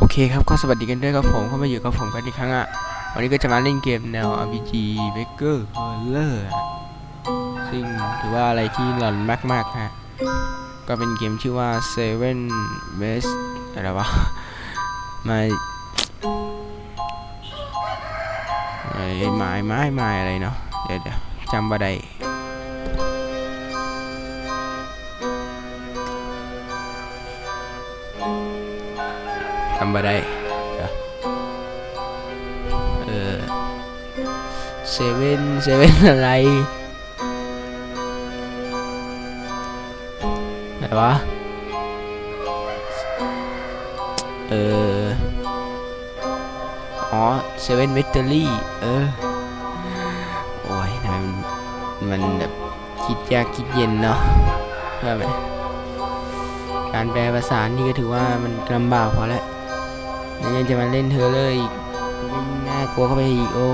โอเคครับก็สวัสดีกันด้วยครับผมเข้ามาอยู่กับผมกันอีกครั้งอะ วันนี้ก็จะมาเล่นเกมแนว RPG Baker Horror อะซึ่งถือว่าอะไรที่หลอนมากๆฮะ ก็เป็นเกมชื่อว่า Seven West อะไรวะ มาไอ้ไม้ไม้ไม้อะไรเนาะ เดี๋ยวเดี๋ยวจำบ่ได้ จำบ่ได้เออเซเว่นเซเว่นอะไรไหนวะเอออ๋อเซเว่นเวตเตอรี่เออโอ้ยทำไมมันมันแบบคิดยากคิดเย็นเนาะใช่ไหมการแปลภาษานี่ก็ถือว่ามันลำบากพอแล้ว แล้วยังจะมาเล่นเธอเลยอีกยิ่งน่ากลัวเข้าไปอีกโอ้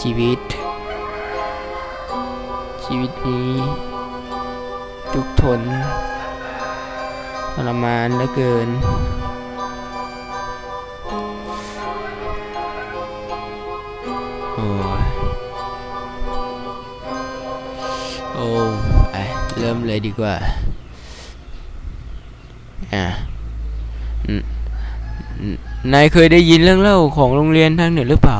ชีวิต ชีวิตนี้ทุกทนทรมานเหลือเกินโอ้โอ้ไปเริ่มเลยดีกว่า อะ นายเคยได้ยินเรื่องเล่าของโรงเรียนทางเหนือหรือเปล่า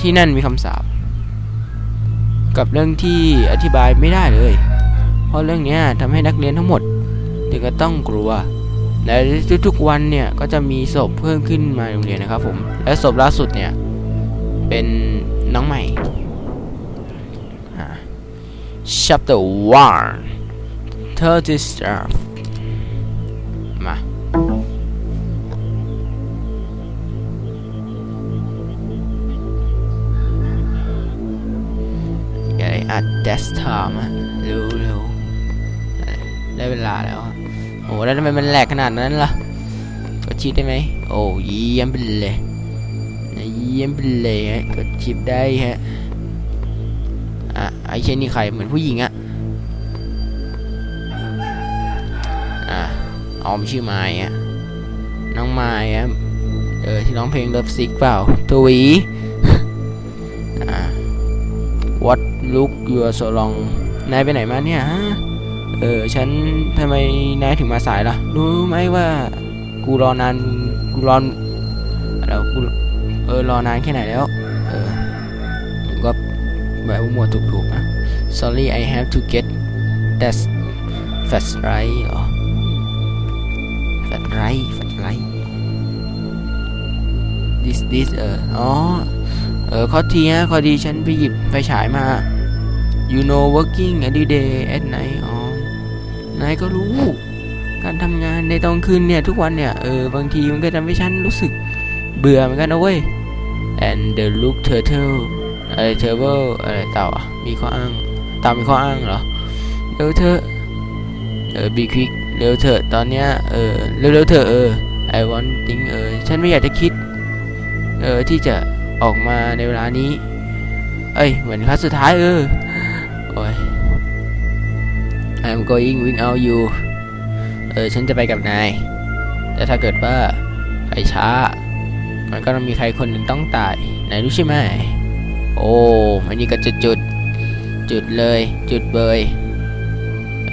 ที่นั่นมีคำสาปกับเรื่องที่อธิบายไม่ได้เลย เพราะเรื่องนี้ทำให้นักเรียนทั้งหมดถึงกับต้องกลัวและทุกๆวันเนี่ยก็จะมีศพเพิ่มขึ้นมาโรงเรียนนะครับผม และศพล่าสุดเนี่ยเป็นน้องใหม่ chapter one thirty staff าได้อัดเดสก์ท็อปอะเร็วเร็วได้เวลาแล้วอะโอ้แล้วทำไมมันแหลกขนาดนั้นล่ะกดชิปได้ไหมโอ้เยี่ยมไปเลยเยี่ยมไปเลยฮะกดชิปได้ฮะอะไอเช่นนี่ใครเหมือนผู้หญิงอะอะออมชื่อไม้อะน้องไม้อะเออที่ร้องเพลงเลิฟซิกเปล่าตัวหวีอะ What look you are so long นายไปไหนมาเนี่ยฮะ เออ ฉันทำไมนายถึงมาสายล่ะ รู้ไหมว่ากูรอนาน กูรอนแล้วกู เออ รอนานแค่ไหนแล้ว เออก็แบบมัวถูกๆนะ sorry I have to get that fast right หรอ fast right fast right this this เออ อ๋อ เออ ข้อทีฮะ ข้อดีฉันไปหยิบไฟฉายมา you know working every day at night อ๋อนายก็รู้ การทำงานในตอนคืนเนี่ยทุกวันเนี่ย เออ บางทีมันก็ทำให้ฉันรู้สึกเบื่อเหมือนกันนะเว้ย and the look turtle อะไร turtle อะไรเต่าอะ มีข้ออ้างเต่ามีข้ออ้างเหรอ เร็วเถอะ เออ be quick เร็วเถอะ ตอนเนี้ย เออ เร็วๆเถอะเออ I want think เออ ฉันไม่อยากจะคิด เออ ที่จะออกมาในเวลานี้ เอ้ย เหมือนครั้งสุดท้ายเออ โอ้ย I'm going without you เออ ฉันจะไปกับนาย แต่ถ้าเกิดว่าไปช้า มันก็ต้องมีใครคนหนึ่งต้องตายนายรู้ใช่ไหม โอ้อันนี้ก็จุดจุดจุดเลย จุดเบย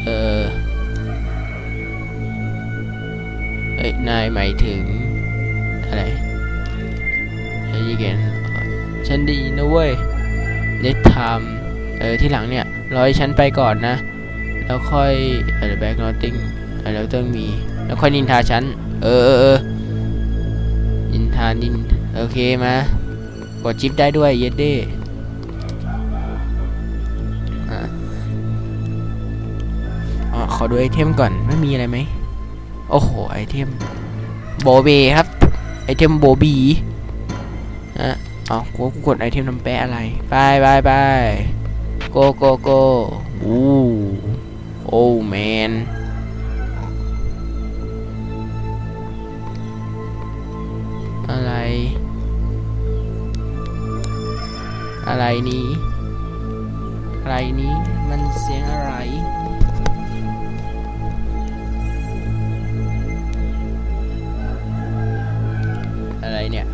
เออเอ้ย นายหมายถึง อะไรเฮ้ยเกนฉันดีนะเว้ยเน็ตไทม์เออที่หลังเนี่ย รอให้ฉันไปก่อนนะ แล้วค่อยอะไรแบ็กนอตติ้งอะไรต้องมี แล้วค่อยนินทาฉัน เออเออเออนินทานิน โอเคมากดชิปได้ด้วยเย็ดเด้อ๋อขอดูไอเทมก่อนไม่มีอะไรไหม โอ้โห ไอเทมโบเบครับ ไอเทมโบบีอะอากูกูกดไอเทมน้ำแปะอะไร ไปไปไป Go go go. Ooh. Oh man. อะไร อะไรนี้ อะไรนี้ มันเสียงอะไร อะไรเนี่ย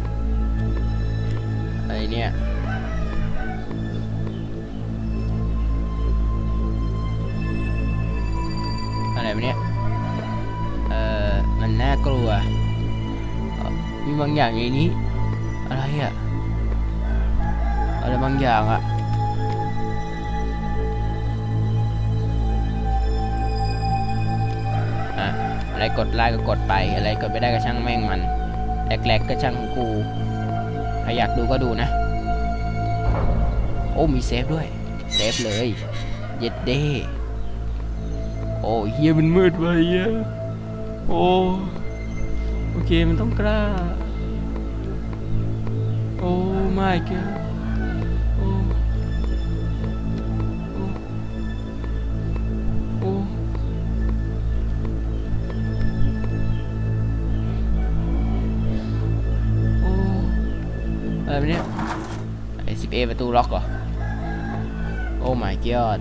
อะไรเนี่ยากลัว มีบางอย่างในนี้ อะไรอะอะไรบางอย่างอะอะอะไรกดไลค์ก็กดไป อะไรกดไม่ได้ก็ช่างแม่งมันแรกๆก็ช่างกูใครอยากดูก็ดูนะ โอ้มีเซฟด้วย เซฟเลย เย็ดเด้ โอ้เฮียมันมืดไปอะโอ้ เคมันต้องกล้า โอ้ my god โอ้โอ้โอ้โอ้อะไรวะเนี่ยไอ้สิบเอประตูล็อกเหรอ โอ้ my god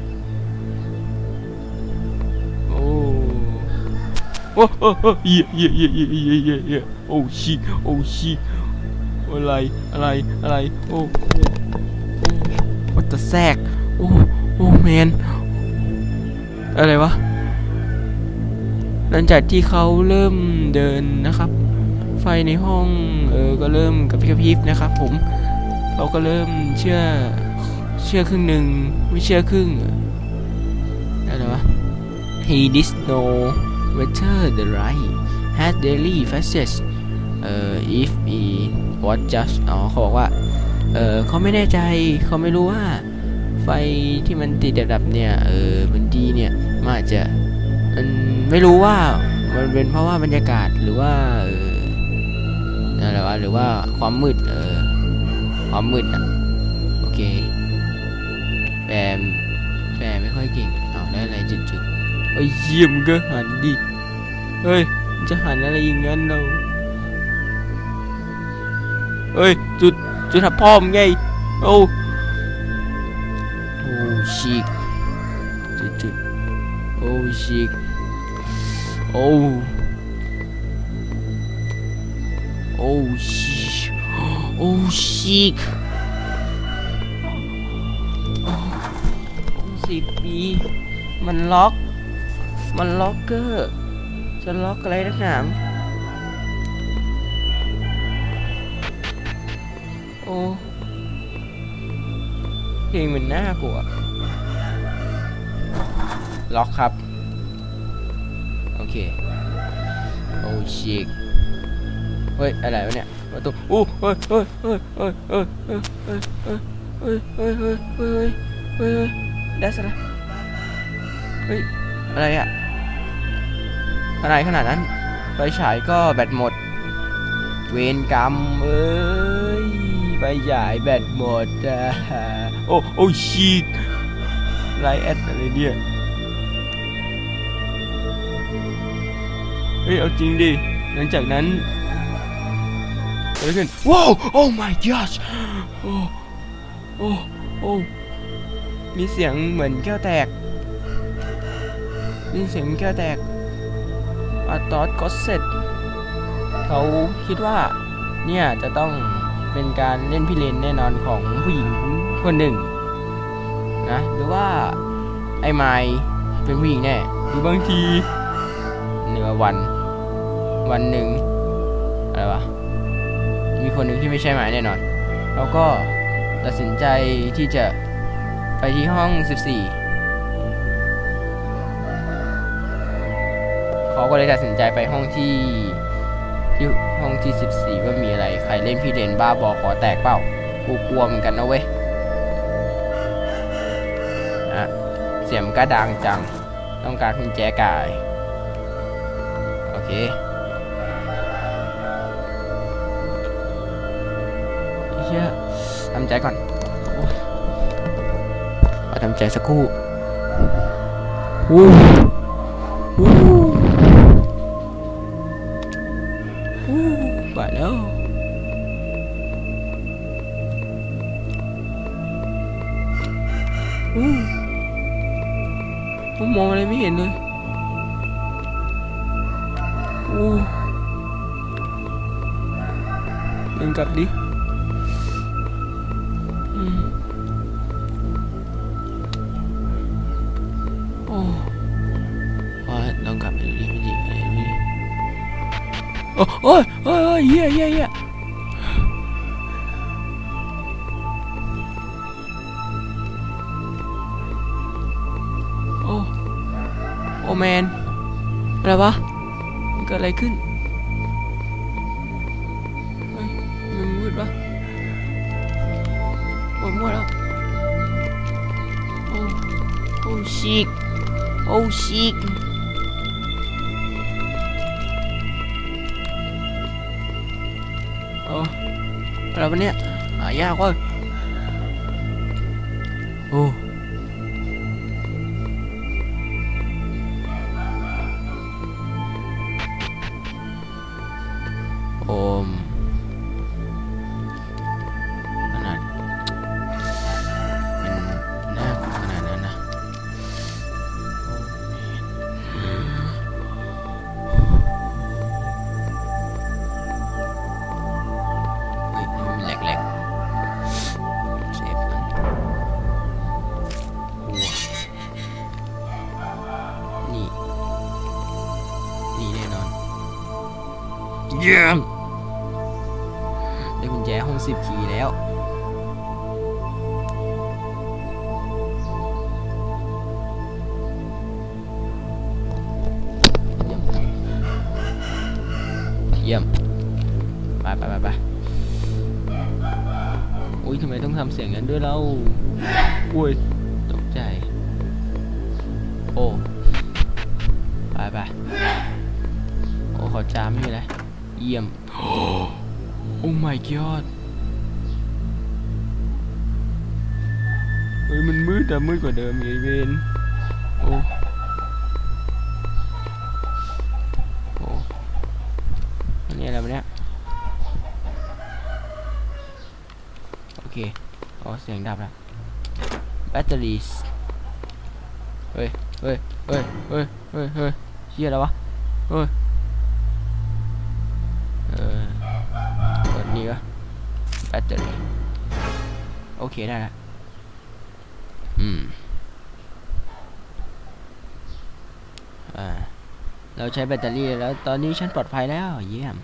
อ้โอ้โอ้เย่เย่เย่เย่เย่เย่เย่โอ้ชิโอ้ชิอะไรอะไรอะไรโอ้โอ้โอ้วัตแทรกโอ้โอ้แมนอะไรวะหลังจากที่เขาเริ่มเดินนะครับ ไฟในห้องเออก็เริ่มกระพริบกระพริบนะครับผมเราก็เริ่มเชื่อเชื่อครึ่งหนึ่งไม่เชื่อครึ่งอะไรวะ He did know whether the right had daily flashes เอ่อ if he was just อ๋อเขาบอกว่า เออเขาไม่แน่ใจเขาไม่รู้ว่า ไฟที่มันติดดับเนี่ย เออมันดีเนี่ยมันอาจจะมันไม่รู้ว่ามันเป็นเพราะว่าบรรยากาศหรือว่าเอออะไรวะหรือว่าความมืดเออความมืดอะโอเคแปล ดๆเฮ้ยเยี่ยมก็หันดิเฮ้ยจะหันอะไรอย่างนั้นเราเฮ้ย จุด จุดหับพ่อมไงโอ้โอ้ชิกจุดจุดโอ้ชิกโอ้โอ้ชิโอ้ชิกโอ้สิบปีมันล็อก มันล็อกเกอร์ จะล็อกอะไรนักหนามโอ้เพลงมันน่ากลัว ล็อกครับ โอเค โอ้ชิกเฮ้ย อะไรวะเนี่ยประตูอู้เฮ้ยเฮ้ยเฮ้ยเฮ้ยเฮ้ยเฮ้ยเฮ้ยเฮ้ยเฮ้ยเฮ้ยเฮ้ยเฮ้ยเฮ้ยได้สละเฮ้ย อะไรอะ อะไรขนาดนั้นไฟฉายก็แบตหมด เวรกรรมเอ้ยไฟฉายแบตหมดอะโอ้โอ้ชีกไลแอดอะไรเนี่ยเฮ้ยเอาจริงดิหลังจากนั้นเกิดขึ้นว้าวโอ้ my gosh โอ้โอ้โอ้มีเสียงเหมือนแก้วแตกมีเสียงแก้วแตก อาตอสก็เสร็จเขาคิดว่าเนี่ยจะต้องเป็นการเล่นพี่เลนแน่นอนของผู้หญิงคนหนึ่งนะหรือว่าไอ้ไมเป็นผู้หญิงแน่หรือบางทีเหนือวัน วันหนึ่งอะไรวะมีคนหนึ่งที่ไม่ใช่ไมล์แน่นอนเขาก็ตัดสินใจที่จะไปที่ห้อง 14 เขาก็เลยตัดสินใจไปห้องที่ที่ห้องที่ 14 ว่ามีอะไร ใครเล่นพี่เลนบ้าบอขอแตกเปล่า กูกลัวเหมือนกันนะเว้ยอะเสียงมันก็ดังจัง ต้องการกุญแจกาย โอเคเฮียทำใจก่อนขอทำใจสักครู่วู้วู้ โอ้โอ้ยโอ้ยโอ้ยเฮียเฮียเฮียโอ้โอ้แมน อะไรวะ มันเกิดอะไรขึ้นมันมืดปะโอ้ยมืดแล้ว โอ้ โอ้ชิก โอ้ชิก อะไรวะเนี่ยหายากว่า ได้กุญแจห้องสิบคีแล้ว เยี่ยม ไปไปไปไปอุ้ยทำไมต้องทำเสียงนั้นด้วยเล่าอุ้ยตกใจ โอ้ ไปไปโอ้ขาจามไม่มีอะไร เยี่ยม โอ้ my god เฮ้ยมันมืดอะมืดกว่าเดิมอีกไอเวนโอ้โอ้อันนี้อะไรวะเนี่ยโอเคอ๋อเสียงดับแล้วแบตเตอรี่เฮ้ยเฮ้ยเฮ้ยเฮ้ยเฮ้ยเฮ้ยเชี่ยแล้ววะเฮ้ย แบตเตอรี่โอเคได้ละอืมอ่าเราใช้แบตเตอรี่แล้วตอนนี้ฉันปลอดภัยแล้ว เยี่ยม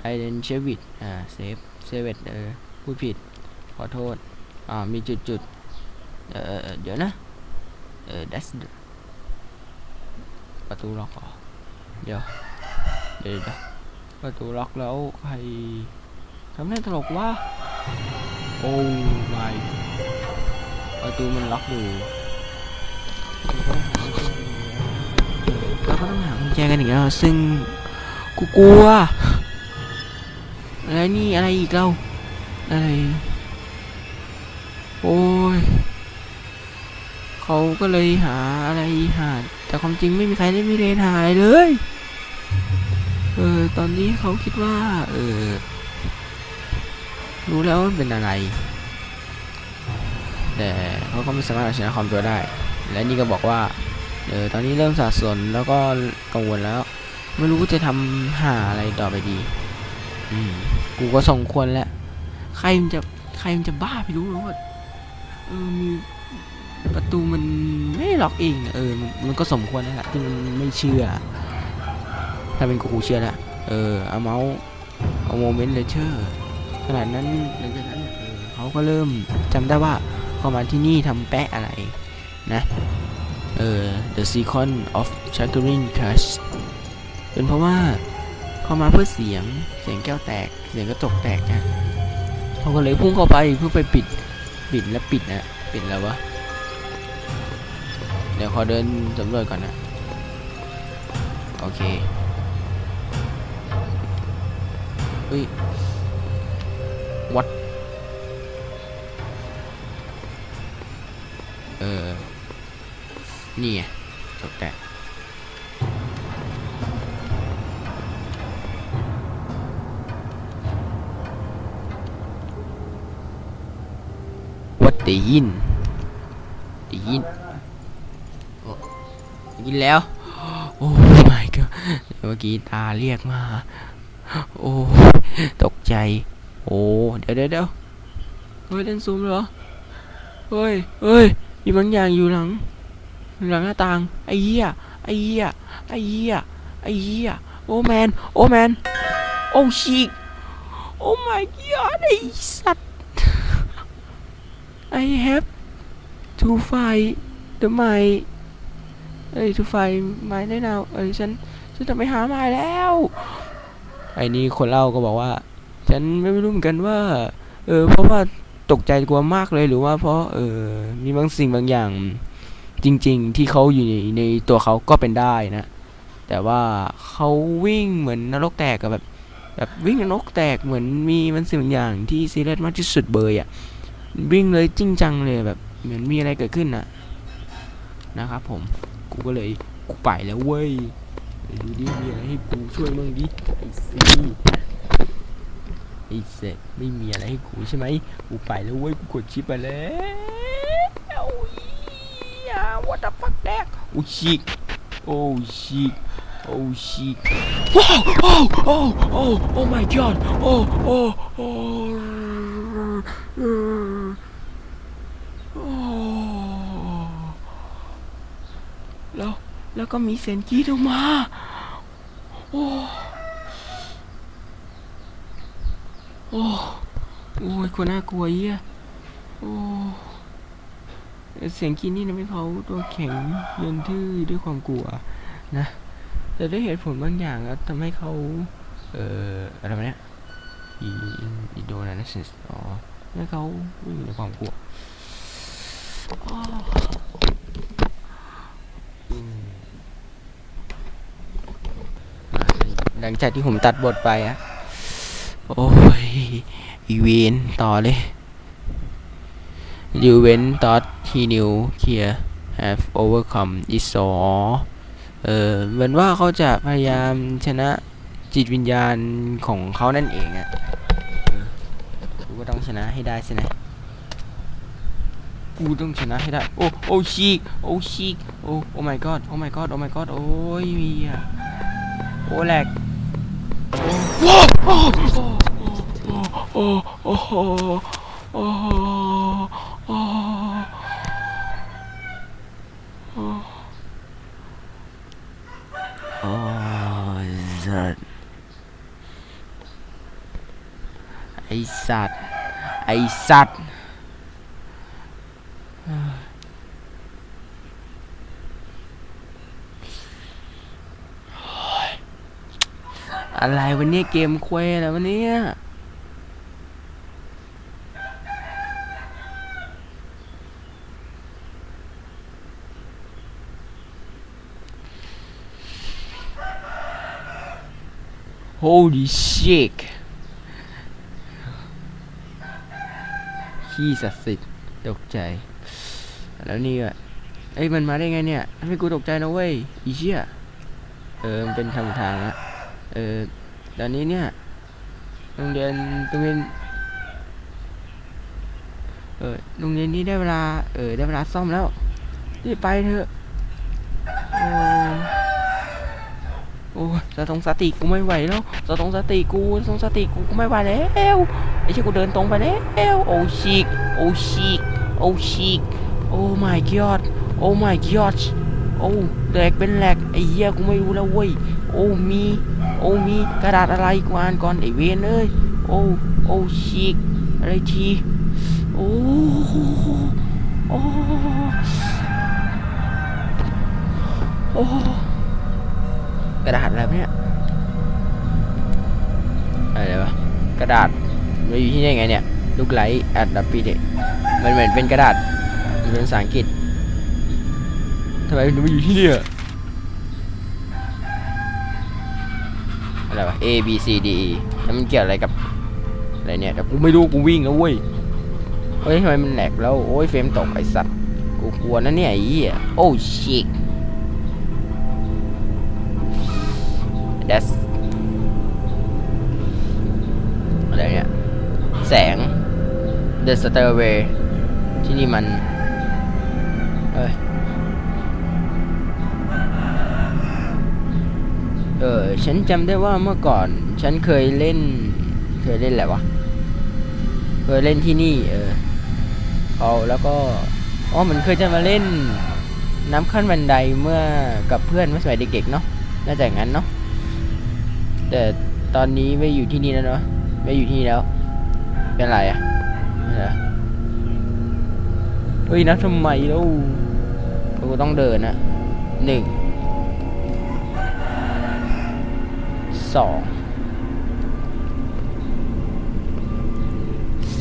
ไอเดนเชวิตอ่าเซฟเซเวตเออพูดผิด ขอโทษ อ่า มีจุดจุดเออเดี๋ยวนะ เออ that's ประตูล็อกเหรอเดี๋ยวเดี๋ยว เดี๋ยวประตูล็อกแล้วใครทำได้ตลกวะ โอ้ my ประตูมันล็อกอยู่เราก็ต้องหากุญแจกันอีกแล้วซึ่งกูกลัวอะไรนี่อะไรอีกเราอะไรโอ้ยเขาก็เลยหาอะไรหา แต่ความจริงไม่มีใครได้ไมีเรนหาอะไรเลย เออ ตอนนี้เขาคิดว่า เออ รู้แล้วว่าเป็นอะไร แต่เขาก็ไม่สามารถเอาชนะความตัวได้ และนี่ก็บอกว่าเออตอนนี้เริ่มสับสนแล้วก็กังวลแล้ว ไม่รู้จะทำหาอะไรต่อไปดี อืมกูก็สมควรแล้วใครมันจะใครมันจะบ้าไปรู้หรอว่าเออมีประตูมันไม่ล็อกเองเออมันก็สมควรแล้วแหละที่มันไม่เชื่อ ถ้าเป็นกูกูเชื่อแล้วเออเอาเมาส์เอาโมเมนต์เลเชอร์ ขนาดนั้นหลังจากนั้นเขาก็เริ่มจำได้ว่าเขามาที่นี่ทำแปะอะไรนะเออ The Secon of Chattering Crash เป็นเพราะว่าเขามาเพื่อเสียงเสียงแก้วแตก เสียงกระจกแตกนะเขาก็เลยพุ่งเข้าไปเพื่อไปปิดปิดและปิดนะปิดแล้ววะเดี๋ยวขอเดินสำรวจก่อนนะ โอเคเฮ้ย นี่ไงจบแต่วัดได้ยินได้ยินโอ้ได้ยินแล้ว โอ้ my god เมื่อกี้ตาเรียกมา โอ้ ตกใจ โอ้ เดี๋ยวเดี๋ยวเดี๋ยวเฮ้ยเล่นซูมเหรอ เฮ้ยเฮ้ยมีบางอย่างอยู่หลัง หลังหน้าต่าง ไอ้เหี้ย ไอ้เหี้ย ไอ้เหี้ย ไอ้เหี้ย โอ้แมน โอ้แมน โอ้ชิกโอ้ my god ไอ้สัตว์ I have to fight the mic เอ้ย to fight my ได้ now เอ้ยฉัน ฉันจะไปหาไม้แล้ว ไอ้นี่คนเล่าก็บอกว่า ฉันไม่รู้เหมือนกันว่า เออ เพราะว่าตกใจกลัวมากเลยหรือว่าเพราะ เออ มีบางสิ่งบางอย่าง จริง ๆ ที่เขาอยู่ในในตัวเขาก็เป็นได้นะ แต่ว่าเขาวิ่งเหมือนนรกแตกกับแบบแบบวิ่งนรกแตกเหมือนมีมันสิ่งบางอย่างที่ซีเรียสมากที่สุดเบยอะ่ะวิ่งเลยจริงจังเลยแบบเหมือนมีอะไรเกิดขึ้นนะนะครับผมกูก็เลยกูไปแล้วเว้ยไปดูดิมีอะไรให้กูช่วยมั่งดิไอ้ซีไอ้เสร็จไม่มีอะไรให้กูใช่ไหมกูไปแล้วเว้ยกูกดชิปไปแล้ว what the fuck แดกโอ้ชิกโอ้ชิกโอ้ชิกว้าวโอ้โอ้โอ้โอ้ my god โอ้โอ้โอ้โอ้แล้วแล้วก็มีเสียงกรีดออกมาโอ้โอ้โอ้ยคนน่ากลัวเยี่ยโอ้ เสียงกรีนี่ทำให้เขาตัวแข็งเยืนทื่อด้วยความกลัวนะ แต่ด้วยเหตุผลบางอย่างแล้วทำให้เขาเอ่ออะไรวะเนี่ยอีอีโดนัสอ๋อทำให้เขาวิ่ในความกลัวหลังจากที่ผมตัดบทไปอะโอ้ยอีเวนต่อเลย ยูเวนตอดฮีนิวเคีย have overcome is so เออเหมือนว่าเขาจะพยายามชนะจิตวิญญาณของเขานั่นเองอะเออกูก็ต้องชนะให้ได้สินะกูต้องชนะให้ได้ โอ้ โอ้ชีก โอ้ชีก โอ้ โอ้ my god โอ้ my god โอ้ my god โอ้ยมีอะโอ้แหลกโอ้โอ้โอ้โอ้โอ้ โอ้โอ้โอ้สัตว์ไอสัตว์ไอสัตว์อะไรวันนี้เกมควยอะไรวันนี้ Holy shit ขี้สัตว์สิทธิ์ตกใจ แล้วนี่อะเอ้ยมันมาได้ไงเนี่ยทำให้กูตกใจนะเว้ยอีเชี่ยเออมันเป็นทางทางละเออตอนนี้เนี่ยโรงเรียนโรงเรียนเออโรงเรียนนี้ได้เวลา เออได้เวลาซ่อมแล้วรีบไปเถอะโอ้โอ้ สตรงสติกูไม่ไหวแล้วสตรงสติกูสตรงสติกูกูไม่ไหวแล้วไอ้เชี่ยกูเดินตรงไปแล้วโอ้ชิกโอ้ชิกโอ้ชิกโอ้ my god โอ้ my god โอ้แหลกเป็นแหลกไอ้เหี้ยกูไม่รู้แล้วเว้ยโอ้มีโอ้มีกระดาษอะไรกูอ่านก่อนไอเวนเอ้ยโอ้โอ้ชิกอะไรทีโอ้โอ้โอ้ กระดาษอะไรวเนี่ยอะไรวะกระดาษมาอยู่ที่นี่ไงเนี่ยลูกไหลแอดดับปีเด็มันเหมือนเป็นกระดาษเป็นภาษาอังกฤษทำไมถึงมาอยู่ที่นี่อะอะไรวะ A B C D E แล้วมันเกี่ยวอะไรกับอะไรเนี่ยแต่กูไม่รู้กูวิ่งแล้วเว้ยเฮ้ยทำไมมันแหลกแล้วโอ้ยเฟรมตกไอสัตว์กูกลัวนะเนี่ยไอ้เหี้ยโอ้ชิ ก that's อะไรเนี่ย แสง The Stairway ที่นี่มันเอ้ยเออ ฉันจำได้ว่าเมื่อก่อน ฉันเคยเล่น เคยเล่นอะไรวะ เคยเล่นที่นี่ เออเขาแล้วก็ อ๋อ มันเคยจะมาเล่นน้ำขั้นบันไดเมื่อกับเพื่อนเมื่อสมัยเด็กๆเนาะ น่าจะอย่างนั้นเนาะ ตอนนี้ไม่อยู่ที่นี่แล้วเนาะไม่อยู่ที่นี่แล้ว เป็นไรอะอะไรอะเฮ้ยนับทำไมแล้วกูต้องเดินนะหนึ่งสอง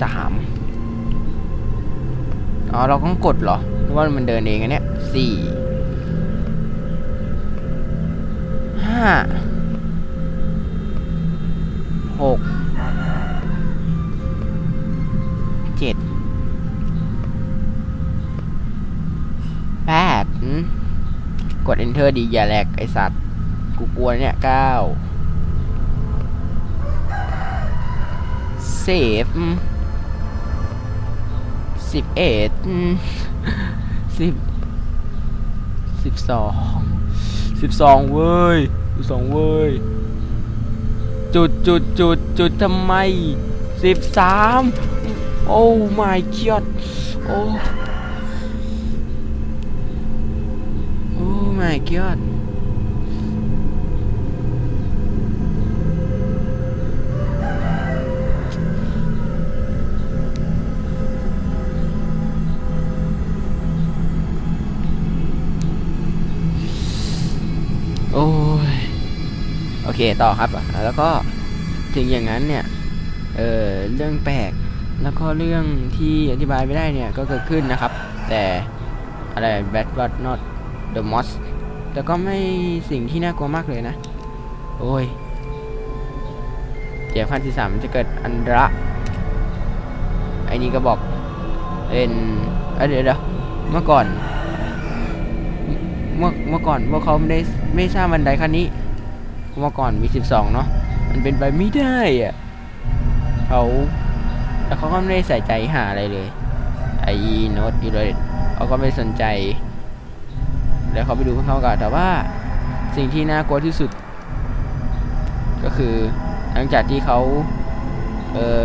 สามอ๋อเราต้องกดเหรอหรือว่ามันเดินเองอันเนี้ยสี่ห้า หกเจ็ดแปดกด enter ดีอย่าแหลกไอสัตว์ กูกลัวเนี่ยเก้าเซฟสิบเอ็ดสิบสิบสองสิบสองเว้ยสิบสองเว้ย จุดจุดจุดจุดทำไมสิบสามโอ้ my god โอ้ โอ้ my god เคต่อครับ แล้วก็ถึงอย่างนั้นเนี่ยเออเรื่องแปลกแล้วก็เรื่องที่อธิบายไม่ได้เนี่ยก็เกิดขึ้นนะครับ แต่อะไร bad but not the most แต่ก็ไม่สิ่งที่น่ากลัวมากเลยนะ โอ้ยเดี๋ยวขั้นที่สามจะเกิดอันระไอ้นี่ก็บอกเป็นอ้ยเดี๋ยวเดี๋ยวเมื่อก่อน เมื่อเมื่อก่อนพวกเขาไม่ได้ไม่สร้างบันไดขั้นนี้ เมื่อก่อนมี 12 เนาะมันเป็นไปไม่ได้อะเขาแล้วเขาก็ไม่ได้ใส่ใจหาอะไรเลยไอโนตอีเลยเขาก็ไม่สนใจ แล้วเขาไปดูพวกเขากันแต่ว่าสิ่งที่น่ากลัวที่สุด ก็คือหลังจากที่เขาเออ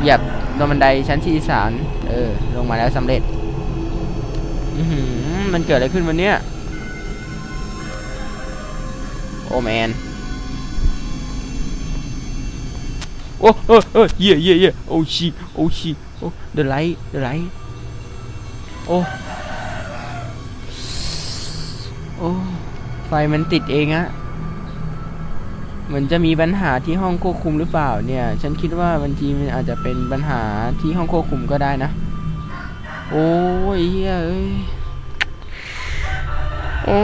เหยียบลงบันไดชั้นที่สามเออลงมาแล้วสำเร็จมันเกิดอะไรขึ้นวันเนี้ยโอ้แมน โอ้เออเออเย่เย่เย่โอชีโอชีโอเดอะไลท์เดอะไลท์โอโอ้ ไฟมันติดเองอะเหมือนจะมีปัญหาที่ห้องควบคุมหรือเปล่าเนี่ย ฉันคิดว่าบางทีมันอาจจะเป็นปัญหาที่ห้องควบคุมก็ได้นะ โอ้ยเฮ้ยเอ้ยโอ้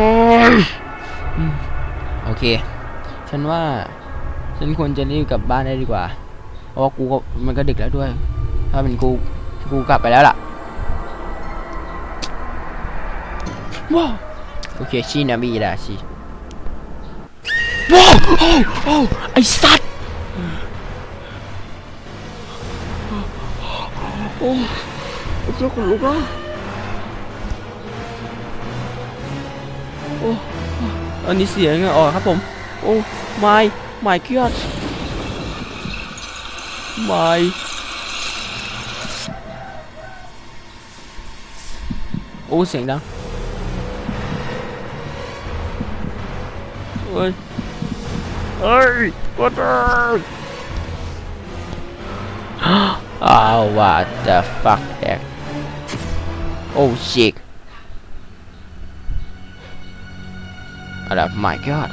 ย โอเค ฉันว่า ฉันควรจะรีบกลับบ้านได้ดีกว่า เพราะว่ากูก็มันก็ดึกแล้วด้วย ถ้าเป็นกูกูกลับไปแล้วล่ะว้าวโอเคชินาบีดาชิว้าวโอ้โอ้ไอสัตว์โอ้เจ้าขนลุกอะโอ้อันนี้เสียงอะครับผม โอ้ my my god my โอ้เสียง ดังเฮ้ยเฮ้ย what the oh what the fuck that oh shit อะไร my god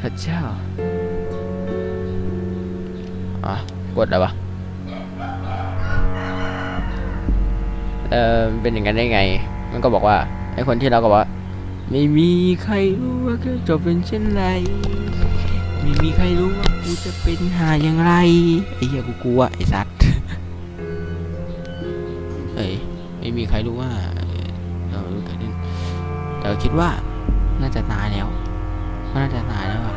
พ กดแล้วปะเออเป็นอย่างนั้นได้ไง มันก็บอกว่าไอคนที่เราก็บอกว่า ไม่มีใครรู้ว่าจะจบเป็นเช่นไร ไม่มีใครรู้ว่ากูจะเป็นหาอย่างไรไอ้เหี้ยกูกลัวไอ้สัตว์เอ้ยไม่มีใครรู้ว่าเราเกิดขึ้นแต่คิดว่าน่าจะตายแล้วน่าจะตายแล้วอะ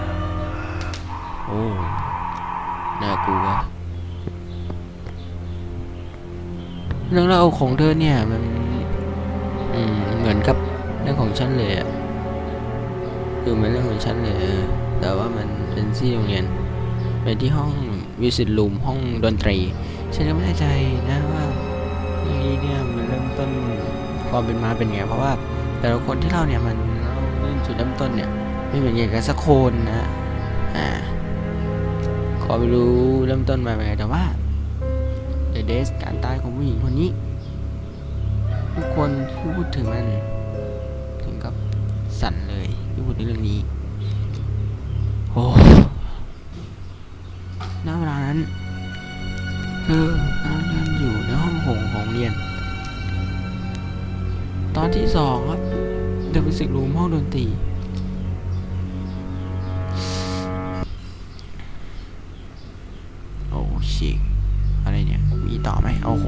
โอ้น่ากลัว เรื่องเล่าของเธอเนี่ยมันอืมเหมือนกับเรื่องของฉันเลยอะคือมือนเรื่องของฉันเลยแต่ว่ามันเป็นที่โรงเรียนเป็นที่ห้องวิสิตรูมห้องดนตรี ฉันก็ไม่แน่ใจนะว่าเรื่องนี้เนี่ยมันเริ่มต้นความเป็นมาเป็นไงเพราะว่าแต่ละคนที่เล่าเนี่ยมันเริ่มจุดเริ่มต้นเนี่ยไม่เหมือนกันสักคนนะอ่าขอไปรู้เริ่มต้นมาเป็นไงแต่ว่า The d e s การตายของผู้หญิงคนนี้ ทุกคนที่พูดถึงมัน ถึงกับสั่นเลยที่พูดในเรื่องนี้โอ้ณเวลานั้น เธอกำลังเรียนอยู่ในห้องโถงของเรียน ตอนที่สองครับเดอะมิวสิกรูมห้องดนตรี โอ้โห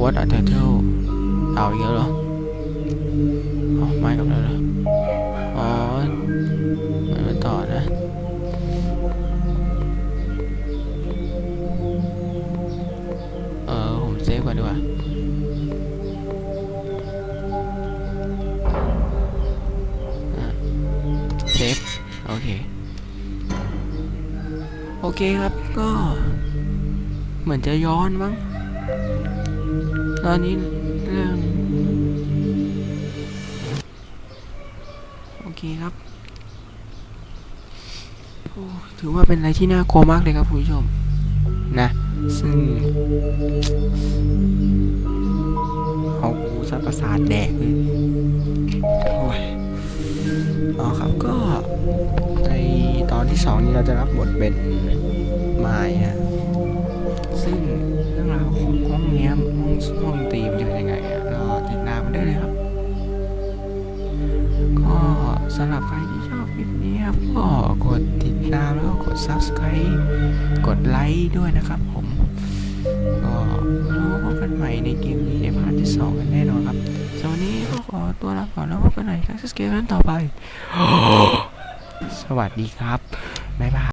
What a turtle เอาอีกแล้วเหรอเอาไม่กับแล้วเหรออ๋อมันมาต่อนะเออผมเซฟก่อนดีกว่าอะเซฟโอเค โอเคครับก็เห มือนจะย้อนมั้ง ตอนนี้เรื่อง โอเคครับ ถือว่าเป็นอะไรที่น่ากลัวมากเลยครับคุณผู้ชม นะ ซึ่งเอากูสัประสาทแดกเลยโอ้ยอ๋อครับก็ในตอนที่สองนี้เราจะรับบทเป็นไม้ฮะ ซึ่งเรื่องราวของห้องเนี้ยห้องห้องดนตรีมันจะเป็นยังไงอะก็ติดตามมันได้เลยครับ ก็สำหรับใครที่ชอบคลิปนี้ครับก็กดติดตามแล้วก็กด subscribe กดไลค์ด้วยนะครับผม ก็รอพบกันใหม่ในเกมนี้ในพาร์ทที่สองกันแน่นอนครับสวันนี้ก็ขอตัวลาก่อนแล้วพบกันใหม่ครั้งสเกลนั้นต่อไป สวัสดีครับ